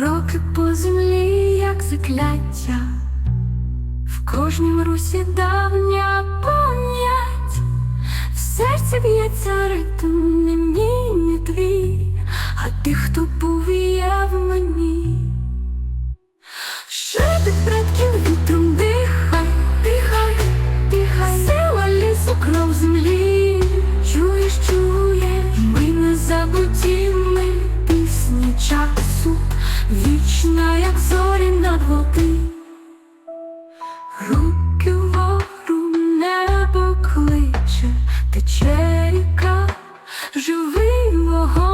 Кроки по землі, як закляття, в кожній русі давня пам'ять, в серці б'ється ритм не мій. Вічна, як зорі над води. Руки вгору небо кличе, тече ріка, живий вогонь,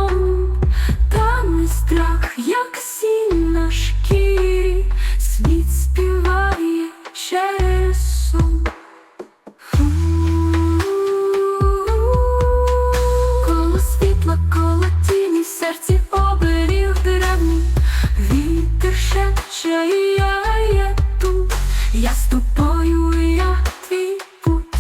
шепче, і я я я твій путь.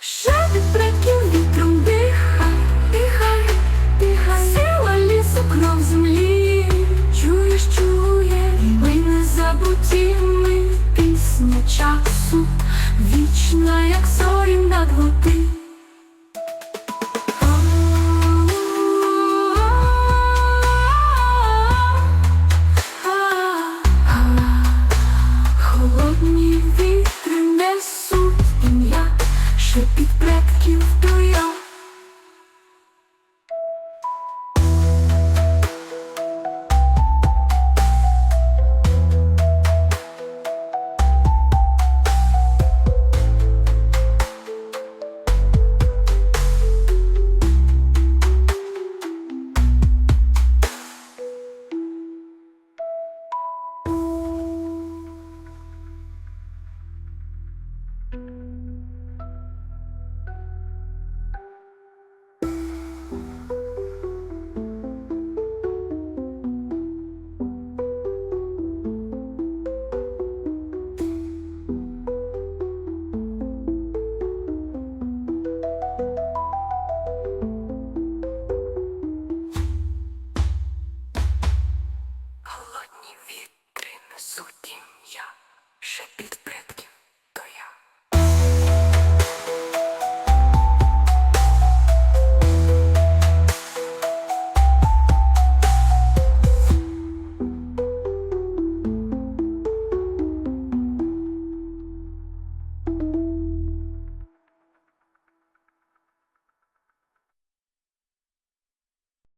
Шепіт предків вітром дихай, дихай, дихай, сила лісу, кров землі, чуєш, чуєш, ми не ми пісня часу, вічна, як зорі над води.